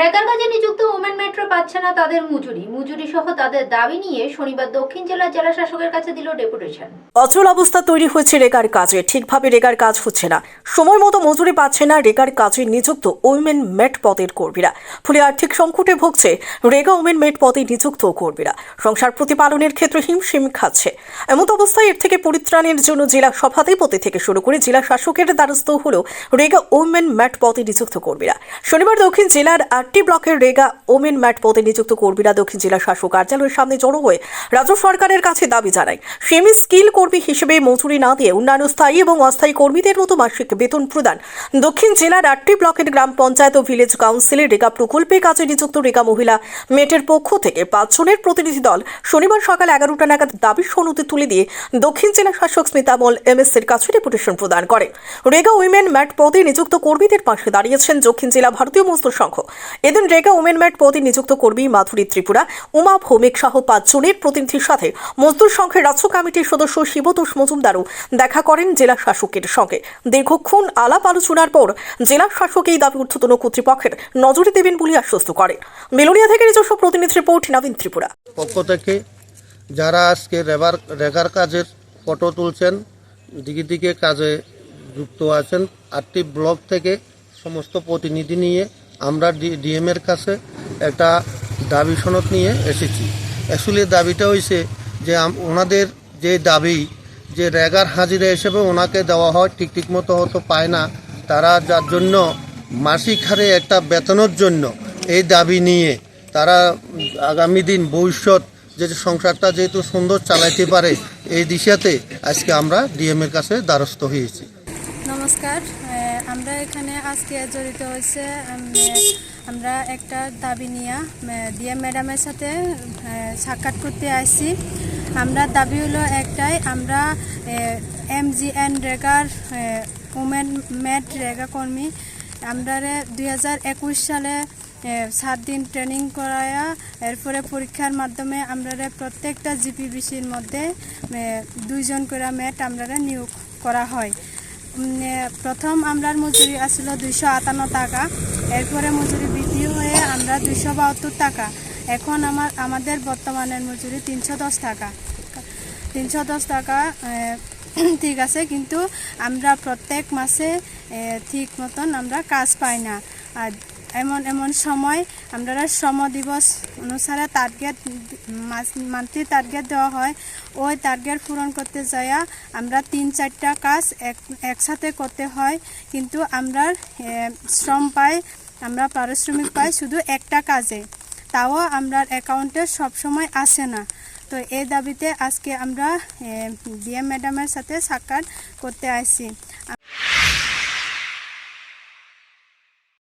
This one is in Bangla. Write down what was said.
রেগার কাজে নিযুক্ত ওমেন মেট্রো পাচ্ছে না তাদের মজুরি। মজুরি সহ তাদের দাবি নিয়ে শনিবার দক্ষিণ জেলার জেলা শাসকের কাছে দিল ডেপুটেশন। অচল অবস্থা তৈরি হয়েছে রেগার কাজে। ঠিকভাবে রেগার কাজ হচ্ছে না। সময় মতো মজুরি পাচ্ছে না রেগার কাজে নিযুক্ত উইমেন মেট পদের কর্মীরা। ফলে আর্থিক সংকটে ভুগছে রেগা ওমেন মেট পদে নিযুক্ত কর্মীরা। সংসার প্রতিপালনের ক্ষেত্রে হিমশিম খাচ্ছে। এমন অবস্থায় এর থেকে পরিত্রাণের জন্য জেলা সভাধিপতি থেকে শুরু করে জেলা শাসকের দ্বারস্থ হল রেগা ওমেন ম্যাট পদে নিযুক্ত কর্মীরা। শনিবার দক্ষিণ জেলার আটটি ব্লকের রেগা, ওমেন ম্যাট পদে নিযুক্ত কর্মীরা দক্ষিণ জেলা শাসক কার্যালয়ের সামনে জড়ো হয়ে রাজ্য সরকারের কাছে দাবি জানায়। সেমি স্কিল কর্মী হিসেবে মজুরি না দিয়ে অন্যান্য স্থায়ী এবং অস্থায়ী কর্মীদের মতো মাসিক বেতন প্রদান দক্ষিণ জেলার আটটি ব্লকের গ্রাম পঞ্চায়েত ও ভিলেজ কাউন্সিলের রেগা প্রকল্পে কাজে নিযুক্ত রেগা মহিলা মেটের পক্ষ থেকে পাঁচজনের প্রতিনিধি দল শনিবার সকাল এগারোটা নাগাদ দাবি সনদে তুলে দিয়ে দক্ষিণ জেলা শাসক স্মিতামল এম এস এর কাছে ডেপুটেশন প্রদান করে। রেগা উইমেন ম্যাট পদে নিযুক্ত কর্মীদের পাশে দাঁড়িয়েছেন দক্ষিণ জেলা ভারতীয় মজদুর সংঘ। এদিন রেগা উমেন ম্যাট পদে নিযুক্ত কর্মী মাধুরী ত্রিপুরা, উমা ভৌমিক সহ পাঁচজনের প্রতিনিধির সাথে মজদুর সংঘের রাজ্য কমিটির সদস্য শিবতোষ মজুমদারও দেখা করেন জেলা শাসকের সঙ্গে। দীর্ঘক্ষণ আলাপ আলোচনার পর জেলা শাসক এই দাবি ঊর্ধ্বতন কর্তৃপক্ষের নজরে দেবেন বলে আশ্বস্ত করেন। মেলোনিয়া থেকে নিজস্ব প্রতিনিধি রিপোর্ট নবীন ত্রিপুরা। পক্ষ থেকে যারা আজকে রেবার রেগার কাজের ফটো তুলছেন দিকে দিকে কাজে যুক্ত আছেন, আটটি ব্লক থেকে সমস্ত প্রতিনিধি নিয়ে আমরা ডিএম এর কাছে একটা দাবি সনদ নিয়ে এসেছি। অ্যাকচুয়ালি দাবিটা হয়েছে যে ওনাদের যে দাবি যে র্যাগার হাজিরা হিসেবে ওনাকে দেওয়া হয়, ঠিক ঠিক মতো হয়তো পায় না, তারা যার জন্য মাসিক হারে একটা বেতনের জন্য এই দাবি নিয়ে তারা আগামী দিন ভবিষ্যৎ যে সংসারটা যেহেতু সুন্দর চালাইতে পারে, এই দিশাতে আজকে আমরা ডিএম এর কাছে দ্বারস্থ হয়েছি। নমস্কার। আমরা এখানে আজকে জড়িত হয়েছে আমরা একটা দাবি নিয়ে ডিএম ম্যাডামের সাথে সাক্ষাৎ করতে আসছি। আমরা দাবি হলো একটাই, আমরা এম জি এন রেগার উমেন, ম্যাট রেগা কর্মী আমরা দুই হাজার একুশ সালে সাত দিন ট্রেনিং করায়া, এরপরে পরীক্ষার মাধ্যমে আমরা প্রত্যেকটা জিপিবিসির মধ্যে দুইজন করে ম্যাট আমরা নিয়োগ করা হয়। প্রথম আমরার মজুরি আসলো দুইশো আটান্ন টাকা, এরপরে মজুরি বৃদ্ধি হয়ে আমরা দুইশো বাহাত্তর টাকা। এখন আমার, আমাদের বর্তমানের মজুরি তিনশো দশ টাকা। তিনশো দশ টাকা ঠিক আছে, কিন্তু আমরা প্রত্যেক মাসে ঠিক মতন আমরা কাজ পাই না। আর এমন এমন সময় আমরা শ্রম দিবস অনুসারে টার্গেট মান্থলি টার্গেট দেওয়া হয়। ওই টার্গেট পূরণ করতে যাইয়া আমরা তিন, চারটা কাজ এক, একসাথে করতে হয়। কিন্তু আমরা শ্রম পাই, আমরা পারিশ্রমিক পাই শুধু একটা কাজে। তাও আমরা অ্যাকাউন্টে সবসময় আসে না। তো এই দাবিতে আজকে আমরা ডিএম ম্যাডামের সাথে সাক্ষাৎ করতে আসছি